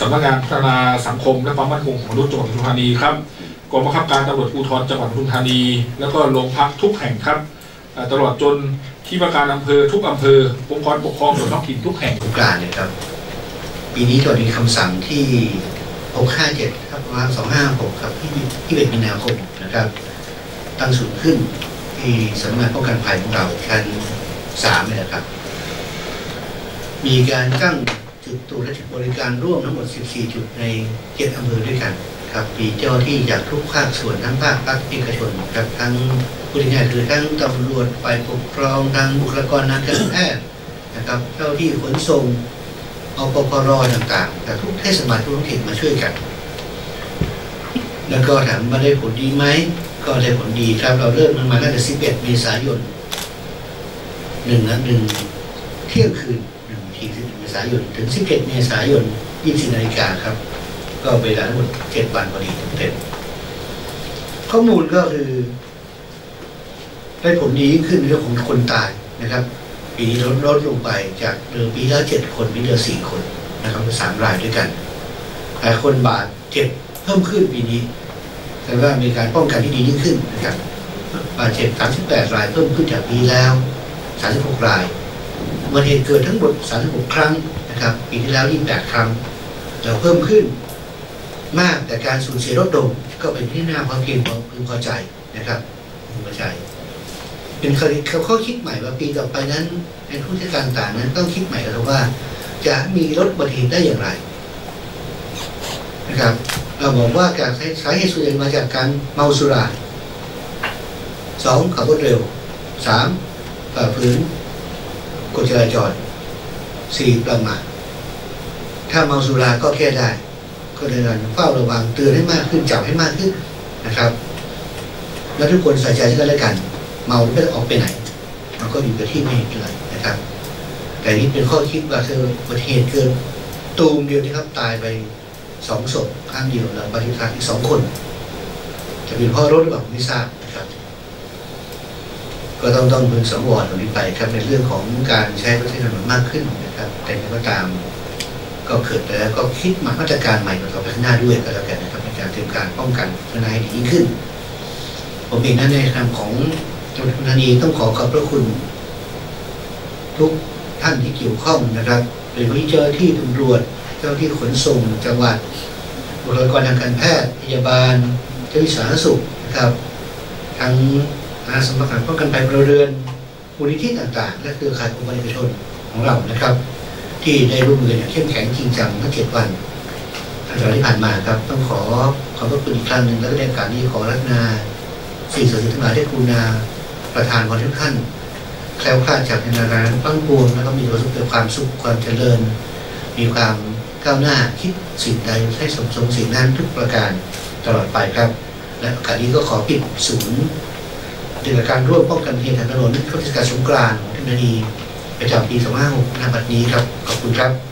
สำนักงานพัฒนาสังคมและความมั่นคงของมนุษย์จังหวัดปทุมธานีครับกองบังคับการตำรวจภูธรจังหวัดปทุมธานี แล้วก็โรงพักทุกแห่งครับ ตลอดจนที่ว่าการอำเภอทุกอำเภอองค์กรปกครองส่วนท้องถิ่นทุกแห่งสงกานต์เนี่ยครับ ปีนี้ก็มีคำสั่งที่ 657 ครับว่า256 ครับที่ที่เป็นมีนาคมนะครับ ตั้งศูนย์ขึ้นที่สำนักงานป้องกันภัยของเราชั้นสามเนี่ยนะครับ มีการตั้ง จุดตรวและจุดบริการร่วมทั้งหมด 14 จุดในเจ็ดอำเภอด้วยกันครับมีเจ้าที่จากทุกภาคส่วนทั้งภาครัฐเอกชนครับทั้งผู้ที่งานคือทั้งตำรวจฝ่ายปกครองทั้งบุคลากรทางการแพทย์นะครับ เจ้าที่ขนส่งอปพรต่างๆ แต่ทุกเทศบาลทุกท้องถิ่นมาช่วยกัน แล้วก็ถามว่าได้ผลดีไหม ก็ได้ผลดีครับ เราเริ่มมันมาตั้งแต่11เมษายนหนึ่งนะหนึ่ง เที่ยงคืนหนึ่งที11เมษายนถึง11เมษายน 24นาฬิกาครับ ก็เวลาทั้งหมด7วันพอดีเต็มข้อมูลก็คือ ได้ผลดียิ่งขึ้นเรื่องของคนตายนะครับ ปีนี้ลดลดลงไปจากเดิมปีแล้วเจ็ดคนปีนี้เหลือสี่คนนะครับสามรายด้วยกันแต่คนบาดเจ็บเพิ่มขึ้นปีนี้ แต่ว่ามีการป้องกันที่ดียิ่งขึ้นนะครับบาดเจ็บสามสิบแปดรายเพิ่มขึ้นจากปีแล้วสามสิบหกราย อุบัติเหตุเกิดทั้งหมดสามสิบหกครั้งนะครับปีที่แล้วยี่แปดครั้ง เราเพิ่มขึ้นมากแต่การสูญเสียลดลงก็เป็นที่น่าพอเพียงพอพึงพอใจนะครับพึงพอใจ เป็นขาเขาข้อคิดใหม่ว่าปีต่อไปนั้นในผู้จัดการต่างนั้นต้องคิดใหม่แล้วว่า จะมีลดอุบัติเหตุได้อย่างไรนะครับเราบอกว่าการสาเหตุส่วนใหญ่มาจากการเมาสุราสองขับรถเร็วสามฝ่าฝืน กฎจราจรสี่ประมาทถ้าเมาสุราก็แก้ได้ ก็เลยการเฝ้าระวังเตือนให้มากขึ้นจับให้มากขึ้นนะครับ แล้วทุกคนใส่ใจกันและกัน เมาไม่ได้ออกไปไหน มันก็อยู่กับที่ไม่เห็นอะไรนะครับ แต่นี่เป็นข้อคิดว่าเธออุบัติเหตุเกินตูมเดียวนี่ครับตายไปสองศพข้างเดียวแล้วบาดเจ็บสาอีกสองคน จะเป็นเพ่อรถหรือเปล่าไม่ทราบ ก็ต้องต้องพึงสังวรตรงนี้ไปครับในเรื่องของการใช้รถใช้ถนนมากขึ้นนะครับแต่อย่างไรก็ตามก็เกิดไปแล้วก็คิดมามาตรการใหม่ต่อไปข้างหน้าด้วยก็แล้วกันนะครับในการเตรียมการป้องกันพื่อให้ดียิ่งขึ้น ผมเองนั้นในนามของจังหวัดปทุมธานีต้องขอขอบพระคุณ ทุกท่านที่เกี่ยวข้องนะครับโดยเฉพาะเจ้าที่ตำรวจ เจ้าที่ขนส่งจังหวัดบุคลากรทางการแพทย์พยาบาลเจ้าที่สาธารณสุขนะครับทั้ง อาสาสมัครป้องกันภัยพลเรือนมูลนิธิต่างๆ และเครือข่ายองค์กรเอกชนของเรานะครับ ที่ได้ร่วมมืออย่างเข้มแข็งจริงจังทั้งเจ็ดวันตั้งแต่ที่ผ่านมาครับ ต้องขอขอบพระคุณอีกครั้งหนึ่งและในกาสนี้ขอรัตนาสิ่งศักดิ์สิทธิ์ทั้งหลายได้กรุณาประทานพรทุกท่านแคล้วคลาดจากนนานั้นตั้งปวงแล้วก็มีความสุขความสุขความเจริญ มีความก้าวหน้าคิดสิ่งใดให้สมทรงสิ่งนั้นทุกประการตลอดไปครับ และโอกาสนี้ก็ขอปิดศูนย์ ปฏิบัติการร่วมป้องกันเหตุทางถนนเทศกาลสงกรานต์ของเทคโนโลยีประจำปี 2565ณบัดนี้ครับ ขอบคุณครับ